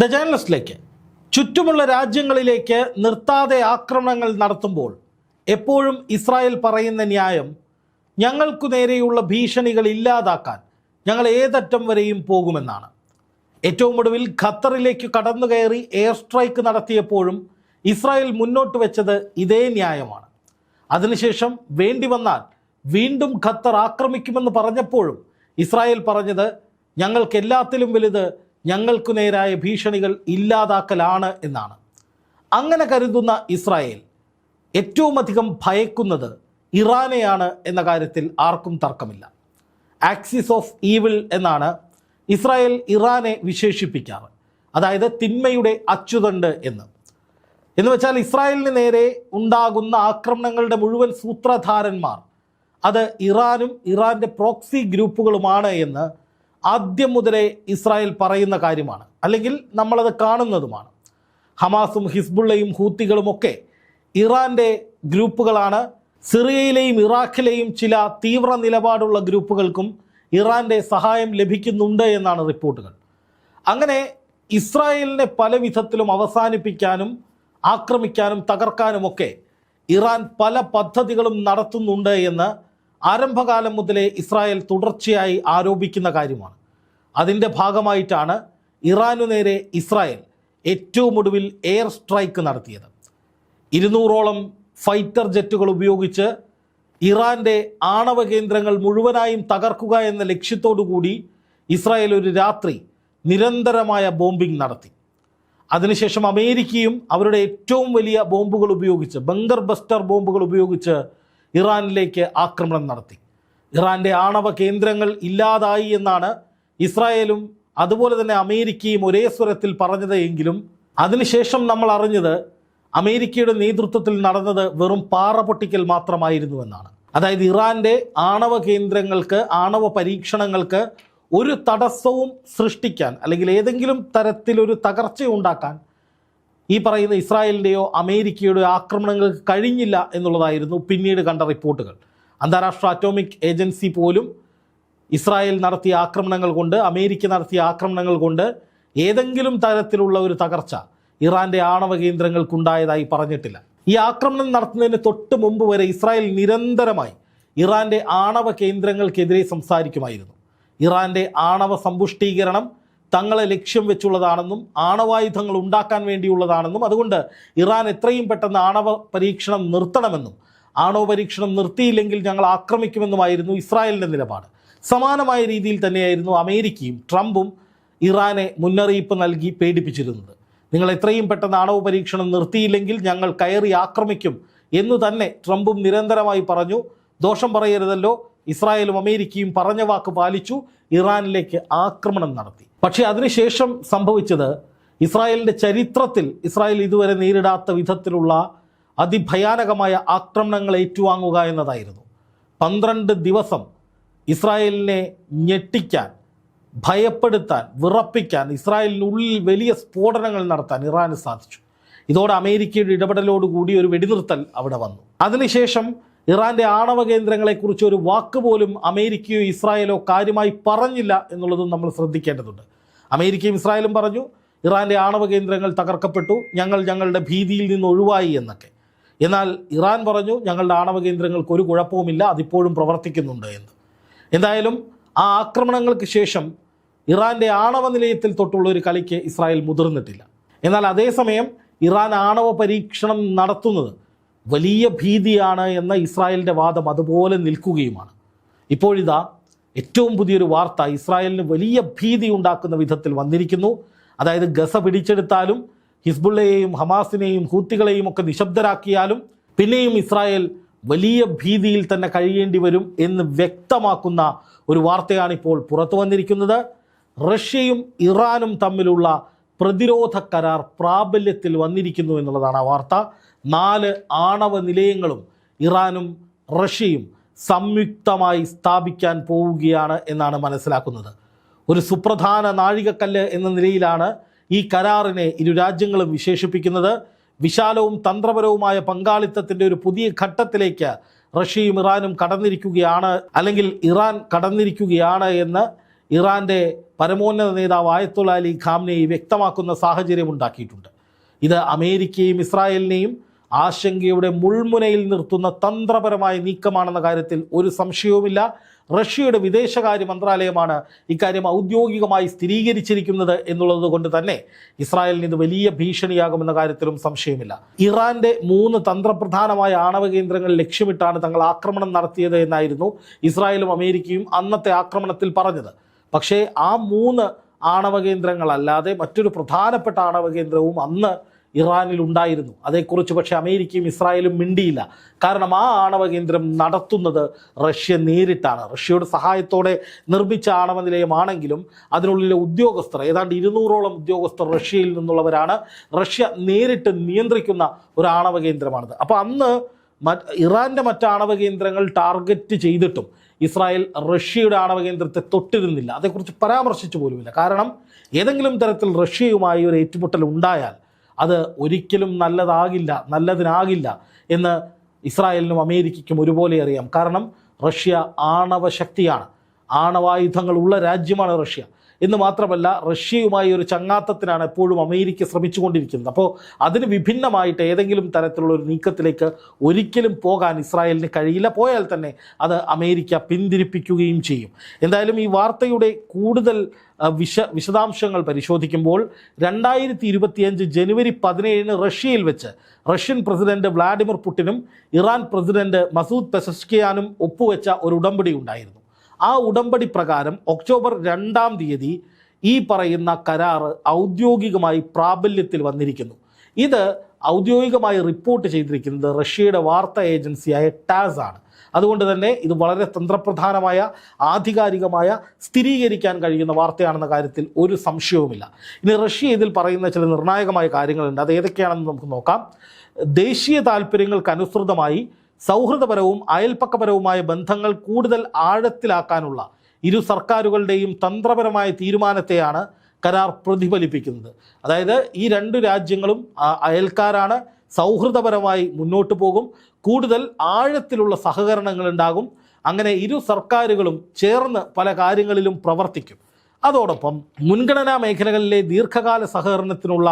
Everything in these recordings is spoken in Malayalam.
ദ ജേർണലിസ്റ്റിലേക്ക്. ചുറ്റുമുള്ള രാജ്യങ്ങളിലേക്ക് നിർത്താതെ ആക്രമണങ്ങൾ നടത്തുമ്പോൾ എപ്പോഴും ഇസ്രായേൽ പറയുന്ന ന്യായം ഞങ്ങൾക്കു നേരെയുള്ള ഭീഷണികൾ ഇല്ലാതാക്കാൻ ഞങ്ങൾ ഏതറ്റം വരെയും പോകുമെന്നാണ്. ഏറ്റവും ഒടുവിൽ ഖത്തറിലേക്ക് കടന്നു കയറി എയർ സ്ട്രൈക്ക് നടത്തിയപ്പോഴും ഇസ്രായേൽ മുന്നോട്ട് വെച്ചത് ഇതേ ന്യായമാണ്. അതിനുശേഷം വേണ്ടി വന്നാൽ വീണ്ടും ഖത്തർ ആക്രമിക്കുമെന്ന് പറഞ്ഞപ്പോഴും ഇസ്രായേൽ പറഞ്ഞത് ഞങ്ങൾക്ക് എല്ലാത്തിലും വലുത് ഞങ്ങൾക്കു നേരായ ഭീഷണികൾ ഇല്ലാതാക്കലാണ് എന്നാണ്. അങ്ങനെ കരുതുന്ന ഇസ്രായേൽ ഏറ്റവും അധികം ഭയക്കുന്നത് ഇറാനെയാണ് എന്ന കാര്യത്തിൽ ആർക്കും തർക്കമില്ല. ആക്സിസ് ഓഫ് ഈവിൽ എന്നാണ് ഇസ്രായേൽ ഇറാനെ വിശേഷിപ്പിക്കാറ്. അതായത് തിന്മയുടെ അച്ചുതണ്ട് എന്ന്. എന്ന് വെച്ചാൽ ഇസ്രായേലിന് നേരെ ഉണ്ടാകുന്ന ആക്രമണങ്ങളുടെ മുഴുവൻ സൂത്രധാരന്മാർ അത് ഇറാനും ഇറാന്റെ പ്രോക്സി ഗ്രൂപ്പുകളുമാണ് എന്ന് ആദ്യം മുതലേ ഇസ്രായേൽ പറയുന്ന കാര്യമാണ്. അല്ലെങ്കിൽ നമ്മളത് കാണുന്നതുമാണ്. ഹമാസും ഹിസ്ബുള്ളയും ഹൂത്തികളുമൊക്കെ ഇറാന്റെ ഗ്രൂപ്പുകളാണ്. സിറിയയിലെയും ഇറാഖിലെയും ചില തീവ്ര നിലപാടുള്ള ഗ്രൂപ്പുകൾക്കും ഇറാന്റെ സഹായം ലഭിക്കുന്നുണ്ട് എന്നാണ് റിപ്പോർട്ടുകൾ. അങ്ങനെ ഇസ്രായേലിനെ പല വിധത്തിലും അവസാനിപ്പിക്കാനും ആക്രമിക്കാനും തകർക്കാനുമൊക്കെ ഇറാൻ പല പദ്ധതികളും നടത്തുന്നുണ്ട് എന്ന് ആരംഭകാലം മുതലേ ഇസ്രായേൽ തുടർച്ചയായി ആരോപിക്കുന്ന കാര്യമാണ്. അതിന്റെ ഭാഗമായിട്ടാണ് ഇറാനു നേരെ ഇസ്രായേൽ ഏറ്റവും ഒടുവിൽ എയർ സ്ട്രൈക്ക് നടത്തിയത്. ഇരുന്നൂറോളം ഫൈറ്റർ ജെറ്റുകൾ ഉപയോഗിച്ച് ഇറാന്റെ ആണവ കേന്ദ്രങ്ങൾ മുഴുവനായും തകർക്കുക എന്ന ലക്ഷ്യത്തോടു കൂടി ഇസ്രായേൽ ഒരു രാത്രി നിരന്തരമായ ബോംബിംഗ് നടത്തി. അതിനുശേഷം അമേരിക്കയും അവരുടെ ഏറ്റവും വലിയ ബോംബുകൾ ഉപയോഗിച്ച് ബങ്കർ ബസ്റ്റർ ബോംബുകൾ ഉപയോഗിച്ച് ഇറാനിലേക്ക് ആക്രമണം നടത്തി. ഇറാന്റെ ആണവ കേന്ദ്രങ്ങൾ ഇല്ലാതായി എന്നാണ് ഇസ്രായേലും അതുപോലെ തന്നെ അമേരിക്കയും ഒരേ സ്വരത്തിൽ പറഞ്ഞത് എങ്കിലും അതിനുശേഷം നമ്മൾ അറിഞ്ഞത് അമേരിക്കയുടെ നേതൃത്വത്തിൽ നടന്നത് വെറും പാറ പൊട്ടിക്കൽ മാത്രമായിരുന്നു എന്നാണ്. അതായത് ഇറാന്റെ ആണവ കേന്ദ്രങ്ങൾക്ക് ആണവ പരീക്ഷണങ്ങൾക്ക് ഒരു തടസ്സവും സൃഷ്ടിക്കാൻ അല്ലെങ്കിൽ ഏതെങ്കിലും തരത്തിലൊരു തകർച്ച ഉണ്ടാക്കാൻ ഈ പറയുന്ന ഇസ്രായേലിന്റെയോ അമേരിക്കയുടെയോ ആക്രമണങ്ങൾക്ക് കഴിഞ്ഞില്ല എന്നുള്ളതായിരുന്നു പിന്നീട് കണ്ട റിപ്പോർട്ടുകൾ. അന്താരാഷ്ട്ര അറ്റോമിക് ഏജൻസി പോലും ഇസ്രായേൽ നടത്തിയ ആക്രമണങ്ങൾ കൊണ്ട് അമേരിക്ക നടത്തിയ ആക്രമണങ്ങൾ കൊണ്ട് ഏതെങ്കിലും തരത്തിലുള്ള ഒരു തകർച്ച ഇറാന്റെ ആണവ കേന്ദ്രങ്ങൾക്കുണ്ടായതായി പറഞ്ഞിട്ടില്ല. ഈ ആക്രമണം നടത്തുന്നതിന് തൊട്ട് മുമ്പ് വരെ ഇസ്രായേൽ നിരന്തരമായി ഇറാന്റെ ആണവ കേന്ദ്രങ്ങൾക്കെതിരെ സംസാരിക്കുമായിരുന്നു. ഇറാന്റെ ആണവ സമ്പുഷ്ടീകരണം തങ്ങളെ ലക്ഷ്യം വെച്ചുള്ളതാണെന്നും ആണവായുധങ്ങൾ ഉണ്ടാക്കാൻ വേണ്ടിയുള്ളതാണെന്നും അതുകൊണ്ട് ഇറാൻ എത്രയും പെട്ടെന്ന് ആണവ പരീക്ഷണം നിർത്തണമെന്നും ആണവ പരീക്ഷണം നിർത്തിയില്ലെങ്കിൽ ഞങ്ങൾ ആക്രമിക്കുമെന്നുമായിരുന്നു ഇസ്രായേലിന്റെ നിലപാട്. സമാനമായ രീതിയിൽ തന്നെയായിരുന്നു അമേരിക്കയും ട്രംപും ഇറാനെ മുന്നറിയിപ്പ് നൽകി പേടിപ്പിച്ചിരുന്നത്. നിങ്ങൾ എത്രയും പെട്ടെന്ന് ആണവ പരീക്ഷണം നിർത്തിയില്ലെങ്കിൽ ഞങ്ങൾ കയറി ആക്രമിക്കും എന്നു തന്നെ ട്രംപും നിരന്തരമായി പറഞ്ഞു. ദോഷം പറയരുതല്ലോ. ഇസ്രായേലും അമേരിക്കയും പറഞ്ഞ വാക്ക് പാലിച്ചു ഇറാനിലേക്ക് ആക്രമണം നടത്തി. പക്ഷേ അതിനുശേഷം സംഭവിച്ചത് ഇസ്രായേലിന്റെ ചരിത്രത്തിൽ ഇസ്രായേൽ ഇതുവരെ നേരിടാത്ത വിധത്തിലുള്ള അതിഭയാനകമായ ആക്രമണങ്ങൾ ഏറ്റുവാങ്ങുക എന്നതായിരുന്നു. പന്ത്രണ്ട് ദിവസം ഇസ്രായേലിനെ ഞെട്ടിക്കാൻ ഭയപ്പെടുത്താൻ വിറപ്പിക്കാൻ ഇസ്രായേലിനുള്ളിൽ വലിയ സ്ഫോടനങ്ങൾ നടത്താൻ ഇറാന് സാധിച്ചു. ഇതോടെ അമേരിക്കയുടെ ഇടപെടലോടുകൂടി ഒരു വെടിനിർത്തൽ അവിടെ വന്നു. അതിനുശേഷം ഇറാന്റെ ആണവ കേന്ദ്രങ്ങളെക്കുറിച്ച് ഒരു വാക്ക് പോലും അമേരിക്കയോ ഇസ്രായേലോ കാര്യമായി പറഞ്ഞില്ല എന്നുള്ളതും നമ്മൾ ശ്രദ്ധിക്കേണ്ടതുണ്ട്. അമേരിക്കയും ഇസ്രായേലും പറഞ്ഞു ഇറാന്റെ ആണവ കേന്ദ്രങ്ങൾ തകർക്കപ്പെട്ടു ഞങ്ങൾ ഞങ്ങളുടെ ഭീതിയിൽ നിന്ന് ഒഴിവായി എന്നൊക്കെ. എന്നാൽ ഇറാൻ പറഞ്ഞു ഞങ്ങളുടെ ആണവ കേന്ദ്രങ്ങൾക്ക് ഒരു കുഴപ്പവുമില്ല അതിപ്പോഴും പ്രവർത്തിക്കുന്നുണ്ട് എന്ന്. എന്തായാലും ആ ആക്രമണങ്ങൾക്ക് ശേഷം ഇറാന്റെ ആണവ നിലയത്തിൽ തൊട്ടുള്ള ഒരു കളിക്ക് ഇസ്രായേൽ മുതിർന്നിട്ടില്ല. എന്നാൽ അതേസമയം ഇറാൻ ആണവ പരീക്ഷണം നടത്തുന്നത് വലിയ ഭീതിയാണ് എന്ന ഇസ്രായേലിന്റെ വാദം അതുപോലെ നിൽക്കുകയുമാണ്. ഇപ്പോഴിതാ ഏറ്റവും പുതിയൊരു വാർത്ത ഇസ്രായേലിന് വലിയ ഭീതി ഉണ്ടാക്കുന്ന വിധത്തിൽ വന്നിരിക്കുന്നു. അതായത് ഗസ പിടിച്ചെടുത്താലും ഹിസ്ബുള്ളയെയും ഹമാസിനെയും ഹൂത്തികളെയും ഒക്കെ നിശബ്ദരാക്കിയാലും പിന്നെയും ഇസ്രായേൽ വലിയ ഭീതിയിൽ തന്നെ കഴിയേണ്ടി വരും എന്ന് വ്യക്തമാക്കുന്ന ഒരു വാർത്തയാണിപ്പോൾ പുറത്തു വന്നിരിക്കുന്നത്. റഷ്യയും ഇറാനും തമ്മിലുള്ള പ്രതിരോധ കരാർ പ്രാബല്യത്തിൽ വന്നിരിക്കുന്നു എന്നുള്ളതാണ് ആ വാർത്ത. നാല് ആണവ നിലയങ്ങളും ഇറാനും റഷ്യയും സംയുക്തമായി സ്ഥാപിക്കാൻ പോവുകയാണ് എന്നാണ് മനസ്സിലാക്കുന്നത്. ഒരു സുപ്രധാന നാഴികക്കല്ല് എന്ന നിലയിലാണ് ഈ കരാറിനെ ഇരു രാജ്യങ്ങളും വിശേഷിപ്പിക്കുന്നത്. വിശാലവും തന്ത്രപരവുമായ പങ്കാളിത്തത്തിന്റെ ഒരു പുതിയ ഘട്ടത്തിലേക്ക് റഷ്യയും ഇറാനും കടന്നിരിക്കുകയാണ് അല്ലെങ്കിൽ ഇറാൻ കടന്നിരിക്കുകയാണ് എന്ന് ഇറാന്റെ പരമോന്നത നേതാവ് ആയത്തുള്ള അലി ഖാംനെയി വ്യക്തമാക്കുന്ന സാഹചര്യം ഉണ്ടാക്കിയിട്ടുണ്ട്. ഇത് അമേരിക്കയും ഇസ്രായേലിനെയും ആശങ്കയുടെ മുൾമുനയിൽ നിർത്തുന്ന തന്ത്രപരമായ നീക്കമാണെന്ന കാര്യത്തിൽ ഒരു സംശയവുമില്ല. റഷ്യയുടെ വിദേശകാര്യ മന്ത്രാലയമാണ് ഇക്കാര്യം ഔദ്യോഗികമായി സ്ഥിരീകരിച്ചിരിക്കുന്നത് എന്നുള്ളത് കൊണ്ട് തന്നെ ഇസ്രായേലിന് ഇത് വലിയ ഭീഷണിയാകുമെന്ന കാര്യത്തിലും സംശയമില്ല. ഇറാന്റെ മൂന്ന് തന്ത്രപ്രധാനമായ ആണവ കേന്ദ്രങ്ങൾ ലക്ഷ്യമിട്ടാണ് തങ്ങൾ ആക്രമണം നടത്തിയത് എന്നായിരുന്നു ഇസ്രായേലും അമേരിക്കയും അന്നത്തെ ആക്രമണത്തിൽ പറഞ്ഞത്. പക്ഷേ ആ മൂന്ന് ആണവ കേന്ദ്രങ്ങളല്ലാതെ മറ്റൊരു പ്രധാനപ്പെട്ട ആണവ കേന്ദ്രവും അന്ന് ഇറാനിൽ ഉണ്ടായിരുന്നു. അതേക്കുറിച്ച് പക്ഷേ അമേരിക്കയും ഇസ്രായേലും മിണ്ടിയില്ല. കാരണം ആ ആണവ കേന്ദ്രം നടത്തുന്നത് റഷ്യ നേരിട്ടാണ്. റഷ്യയുടെ സഹായത്തോടെ നിർമ്മിച്ച ആണവ നിലയമാണെങ്കിലും അതിനുള്ളിലെ ഉദ്യോഗസ്ഥർ ഏതാണ്ട് ഇരുന്നൂറോളം ഉദ്യോഗസ്ഥർ റഷ്യയിൽ നിന്നുള്ളവരാണ് റഷ്യ നേരിട്ട് നിയന്ത്രിക്കുന്ന ഒരു ആണവ കേന്ദ്രമാണിത്. അപ്പോൾ അന്ന് ഇറാന്റെ മറ്റ് ആണവ കേന്ദ്രങ്ങൾ ടാർഗറ്റ് ചെയ്തിട്ടും ഇസ്രായേൽ റഷ്യയുടെ ആണവ കേന്ദ്രത്തെ തൊട്ടിരുന്നില്ല. അതേക്കുറിച്ച് പരാമർശിച്ചു പോലുമില്ല. കാരണം ഏതെങ്കിലും തരത്തിൽ റഷ്യയുമായി ഒരു ഏറ്റുമുട്ടൽ ഉണ്ടായാൽ അത് ഒരിക്കലും നല്ലതാകില്ല നല്ലതിനാകില്ല എന്ന് ഇസ്രായേലിനും അമേരിക്കയ്ക്കും ഒരുപോലെ അറിയാം. കാരണം റഷ്യ ആണവ ശക്തിയാണ്. ആണവായുധങ്ങൾ ഉള്ള രാജ്യമാണ് റഷ്യ. എന്ന് മാത്രമല്ല റഷ്യയുമായി ഒരു ചങ്ങാത്തത്തിനാണ് എപ്പോഴും അമേരിക്ക ശ്രമിച്ചുകൊണ്ടിരിക്കുന്നത്. അപ്പോൾ അതിന് വിഭിന്നമായിട്ട് ഏതെങ്കിലും തരത്തിലുള്ള ഒരു നീക്കത്തിലേക്ക് ഒരിക്കലും പോകാൻ ഇസ്രായേലിന് കഴിയില്ല. പോയാൽ തന്നെ അത് അമേരിക്ക പിന്തിരിപ്പിക്കുകയും ചെയ്യും. എന്തായാലും ഈ വാർത്തയുടെ കൂടുതൽ വിശ വിശദാംശങ്ങൾ പരിശോധിക്കുമ്പോൾ രണ്ടായിരത്തി ഇരുപത്തിയഞ്ച് ജനുവരി പതിനേഴിന് റഷ്യയിൽ വെച്ച് റഷ്യൻ പ്രസിഡന്റ് വ്ളാഡിമിർ പുടിനും ഇറാൻ പ്രസിഡന്റ് മസൂദ് പെസസ്കിയാനും ഒപ്പുവെച്ച ഒരു ഉടമ്പടി ഉണ്ടായിരുന്നു. ആ ഉടമ്പടി പ്രകാരം ഒക്ടോബർ രണ്ടാം തീയതി ഈ പറയുന്ന കരാർ ഔദ്യോഗികമായി പ്രാബല്യത്തിൽ വന്നിരിക്കുന്നു. ഇത് ഔദ്യോഗികമായി റിപ്പോർട്ട് ചെയ്തിരിക്കുന്നത് റഷ്യയുടെ വാർത്താ ഏജൻസിയായ ടാസ് ആണ്. അതുകൊണ്ട് തന്നെ ഇത് വളരെ തന്ത്രപ്രധാനമായ ആധികാരികമായ സ്ഥിരീകരിക്കാൻ കഴിയുന്ന വാർത്തയാണെന്ന കാര്യത്തിൽ ഒരു സംശയവുമില്ല. ഇനി റഷ്യ ഇതിൽ പറയുന്ന ചില നിർണായകമായ കാര്യങ്ങളുണ്ട്. അത് ഏതൊക്കെയാണെന്ന് നമുക്ക് നോക്കാം. ദേശീയ താല്പര്യങ്ങൾക്കനുസൃതമായി സൗഹൃദപരവും അയൽപ്പക്കപരവുമായ ബന്ധങ്ങൾ കൂടുതൽ ആഴത്തിലാക്കാനുള്ള ഇരു സർക്കാരുകളുടെയും തന്ത്രപരമായ തീരുമാനത്തെയാണ് കരാർ പ്രതിഫലിപ്പിക്കുന്നത്. അതായത് ഈ രണ്ട് രാജ്യങ്ങളും അയൽക്കാരാണ് സൗഹൃദപരമായി മുന്നോട്ട് പോകും കൂടുതൽ ആഴത്തിലുള്ള സഹകരണങ്ങൾ ഉണ്ടാകും അങ്ങനെ ഇരു സർക്കാരുകളും ചേർന്ന് പല കാര്യങ്ങളിലും പ്രവർത്തിക്കും. അതോടൊപ്പം മുൻഗണനാ മേഖലകളിലെ ദീർഘകാല സഹകരണത്തിനുള്ള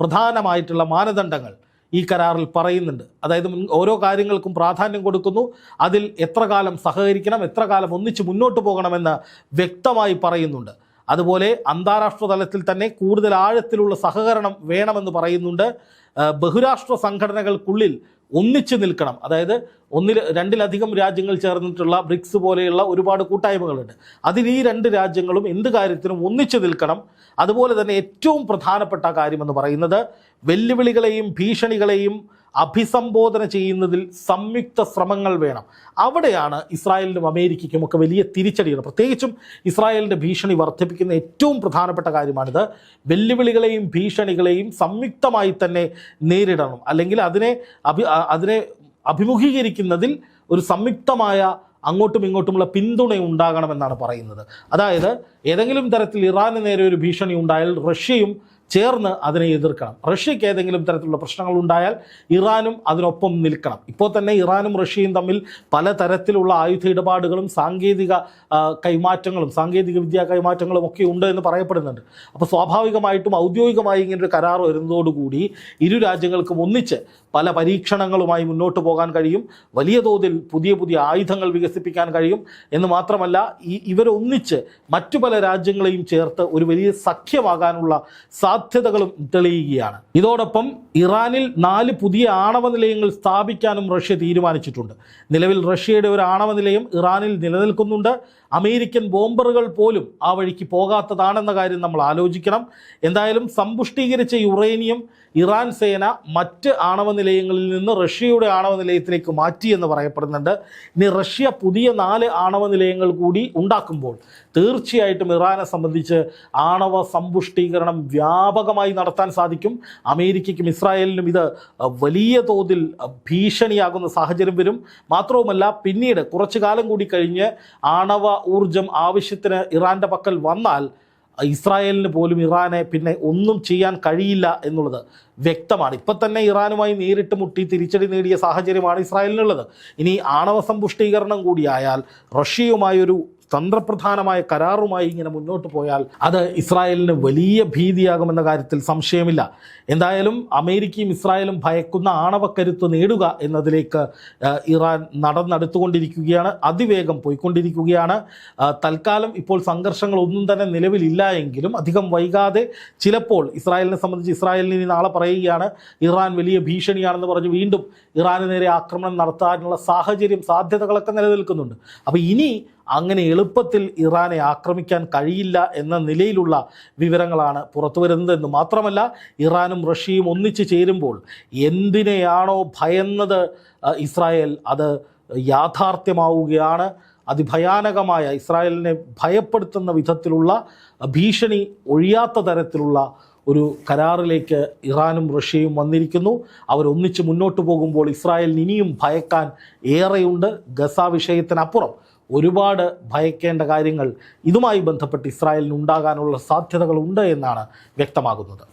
പ്രധാനമായിട്ടുള്ള മാനദണ്ഡങ്ങൾ ഈ കരാറിൽ പറയുന്നുണ്ട്. അതായത് ഓരോ കാര്യങ്ങൾക്കും പ്രാധാന്യം കൊടുക്കുന്നു. അതിൽ എത്ര കാലം സഹകരിക്കണം എത്ര കാലം ഒന്നിച്ച് മുന്നോട്ട് പോകണമെന്ന് വ്യക്തമായി പറയുന്നുണ്ട്. അതുപോലെ അന്താരാഷ്ട്ര തലത്തിൽ തന്നെ കൂടുതൽ ആഴത്തിലുള്ള സഹകരണം വേണമെന്ന് പറയുന്നുണ്ട്. ബഹുരാഷ്ട്ര സംഘടനകൾക്കുള്ളിൽ ഒന്നിച്ചു നിൽക്കണം. അതായത് ഒന്നിൽ രണ്ടിലധികം രാജ്യങ്ങൾ ചേർന്നിട്ടുള്ള ബ്രിക്സ് പോലെയുള്ള ഒരുപാട് കൂട്ടായ്മകളുണ്ട്. അതിൽ ഈ രണ്ട് രാജ്യങ്ങളും എന്ത് കാര്യത്തിനും ഒന്നിച്ചു നിൽക്കണം. അതുപോലെ തന്നെ ഏറ്റവും പ്രധാനപ്പെട്ട കാര്യമെന്ന് പറയുന്നത് വെല്ലുവിളികളെയും ഭീഷണികളെയും അഭിസംബോധന ചെയ്യുന്നതിൽ സംയുക്ത ശ്രമങ്ങൾ വേണം. അവിടെയാണ് ഇസ്രായേലിനും അമേരിക്കയ്ക്കും ഒക്കെ വലിയ തിരിച്ചടികൾ പ്രത്യേകിച്ചും ഇസ്രായേലിന്റെ ഭീഷണി വർദ്ധിപ്പിക്കുന്ന ഏറ്റവും പ്രധാനപ്പെട്ട കാര്യമാണിത്. വെല്ലുവിളികളെയും ഭീഷണികളെയും സംയുക്തമായി തന്നെ നേരിടണം. അല്ലെങ്കിൽ അതിനെ അഭി അതിനെ അഭിമുഖീകരിക്കുന്നതിൽ ഒരു സംയുക്തമായ അങ്ങോട്ടും ഇങ്ങോട്ടുമുള്ള പിന്തുണ ഉണ്ടാകണമെന്നാണ് പറയുന്നത്. അതായത് ഏതെങ്കിലും തരത്തിൽ ഇറാന് നേരെ ഒരു ഭീഷണി ഉണ്ടായാൽ റഷ്യയും ചേർന്ന് അതിനെ എതിർക്കണം. റഷ്യയ്ക്ക് ഏതെങ്കിലും തരത്തിലുള്ള പ്രശ്നങ്ങൾ ഉണ്ടായാൽ ഇറാനും അതിനൊപ്പം നിൽക്കണം. ഇപ്പോൾ തന്നെ ഇറാനും റഷ്യയും തമ്മിൽ പലതരത്തിലുള്ള ആയുധ ഇടപാടുകളും സാങ്കേതിക കൈമാറ്റങ്ങളും സാങ്കേതിക വിദ്യാ കൈമാറ്റങ്ങളും ഒക്കെ ഉണ്ട് എന്ന് പറയപ്പെടുന്നുണ്ട്. അപ്പോൾ സ്വാഭാവികമായിട്ടും ഔദ്യോഗികമായി ഇങ്ങനൊരു കരാർ വരുന്നതോടുകൂടി ഇരു രാജ്യങ്ങൾക്കും ഒന്നിച്ച് പല പരീക്ഷണങ്ങളുമായി മുന്നോട്ട് പോകാൻ കഴിയും. വലിയ തോതിൽ പുതിയ പുതിയ ആയുധങ്ങൾ വികസിപ്പിക്കാൻ കഴിയും. എന്ന് മാത്രമല്ല ഈ ഇവരൊന്നിച്ച് മറ്റു പല രാജ്യങ്ങളെയും ചേർത്ത് ഒരു വലിയ സഖ്യമാകാനുള്ള സാധ്യതകളും തെളിയുകയാണ്. ഇതോടൊപ്പം ഇറാനിൽ നാല് പുതിയ ആണവ നിലയങ്ങൾ സ്ഥാപിക്കാനും റഷ്യ തീരുമാനിച്ചിട്ടുണ്ട്. നിലവിൽ റഷ്യയുടെ ഒരു ആണവ നിലയം ഇറാനിൽ നിലനിൽക്കുന്നുണ്ട്. അമേരിക്കൻ ബോംബറുകൾ പോലും ആ വഴിക്ക് പോകാത്തതാണെന്ന കാര്യം നമ്മൾ ആലോചിക്കണം. എന്തായാലും സമ്പുഷ്ടീകരിച്ച യുറേനിയം ഇറാൻ സേന മറ്റ് ആണവ നിലയങ്ങളിൽ നിന്ന് റഷ്യയുടെ ആണവ നിലയത്തിലേക്ക് മാറ്റി എന്ന് പറയപ്പെടുന്നുണ്ട്. ഇനി റഷ്യ പുതിയ നാല് ആണവ നിലയങ്ങൾ കൂടി ഉണ്ടാക്കുമ്പോൾ തീർച്ചയായിട്ടും ഇറാനെ സംബന്ധിച്ച് ആണവ സമ്പുഷ്ടീകരണം വ്യാപകമായി നടത്താൻ സാധിക്കും. അമേരിക്കയ്ക്കും ഇസ്രായേലിനും ഇത് വലിയ തോതിൽ ഭീഷണിയാകുന്ന സാഹചര്യം വരും. മാത്രവുമല്ല പിന്നീട് കുറച്ചു കാലം കൂടി കഴിഞ്ഞ് ആണവ ഊർജം ആവശ്യത്തിന് ഇറാന്റെ പക്കൽ വന്നാൽ ഇസ്രായേലിന് പോലും ഇറാനെ പിന്നെ ഒന്നും ചെയ്യാൻ കഴിയില്ല എന്നുള്ളത് വ്യക്തമാണ്. ഇപ്പം തന്നെ ഇറാനുമായി നേരിട്ട് മുട്ടി തിരിച്ചടി നേടിയ സാഹചര്യമാണ് ഇസ്രായേലിനുള്ളത്. ഇനി ആണവ സമ്പുഷ്ടീകരണം കൂടിയായാൽ റഷ്യയുമായി ഒരു തന്ത്രപ്രധാനമായ കരാറുമായി ഇങ്ങനെ മുന്നോട്ട് പോയാൽ അത് ഇസ്രായേലിന് വലിയ ഭീതിയാകുമെന്ന കാര്യത്തിൽ സംശയമില്ല. എന്തായാലും അമേരിക്കയും ഇസ്രായേലും ഭയക്കുന്ന ആണവക്കരുത്ത് നേടുക എന്നതിലേക്ക് ഇറാൻ നടന്നെടുത്തുകൊണ്ടിരിക്കുകയാണ് അതിവേഗം പോയിക്കൊണ്ടിരിക്കുകയാണ്. തൽക്കാലം ഇപ്പോൾ സംഘർഷങ്ങൾ ഒന്നും തന്നെ നിലവിലില്ല എങ്കിലും അധികം വൈകാതെ ചിലപ്പോൾ ഇസ്രായേലിനെ സംബന്ധിച്ച് ഇസ്രായേലിന് ഇനി നാളെ പറയുകയാണ് ഇറാൻ വലിയ ഭീഷണിയാണെന്ന് പറഞ്ഞ് വീണ്ടും ഇറാന് നേരെ ആക്രമണം നടത്താനുള്ള സാഹചര്യം സാധ്യതകളൊക്കെ നിലനിൽക്കുന്നുണ്ട്. അപ്പോൾ ഇനി അങ്ങനെ എളുപ്പത്തിൽ ഇറാനെ ആക്രമിക്കാൻ കഴിയില്ല എന്ന നിലയിലുള്ള വിവരങ്ങളാണ് പുറത്തു വരുന്നതെന്ന് മാത്രമല്ല ഇറാനും റഷ്യയും ഒന്നിച്ചു ചേരുമ്പോൾ എന്തിനെയാണോ ഭയന്നത് ഇസ്രായേൽ അത് യാഥാർത്ഥ്യമാവുകയാണ്. അതിഭയാനകമായ ഇസ്രായേലിനെ ഭയപ്പെടുത്തുന്ന വിധത്തിലുള്ള ഭീഷണി ഒഴിയാത്ത തരത്തിലുള്ള ഒരു കരാറിലേക്ക് ഇറാനും റഷ്യയും വന്നിരിക്കുന്നു. അവരൊന്നിച്ച് മുന്നോട്ട് പോകുമ്പോൾ ഇസ്രായേലിന് ഇനിയും ഭയക്കാൻ ഏറെയുണ്ട്. ഗസ വിഷയത്തിനപ്പുറം ഒരുപാട് ഭയക്കേണ്ട കാര്യങ്ങൾ ഇതുമായി ബന്ധപ്പെട്ട് ഇസ്രായേലിന് ഉണ്ടാകാനുള്ള സാധ്യതകളുണ്ട് എന്നാണ് വ്യക്തമാകുന്നത്.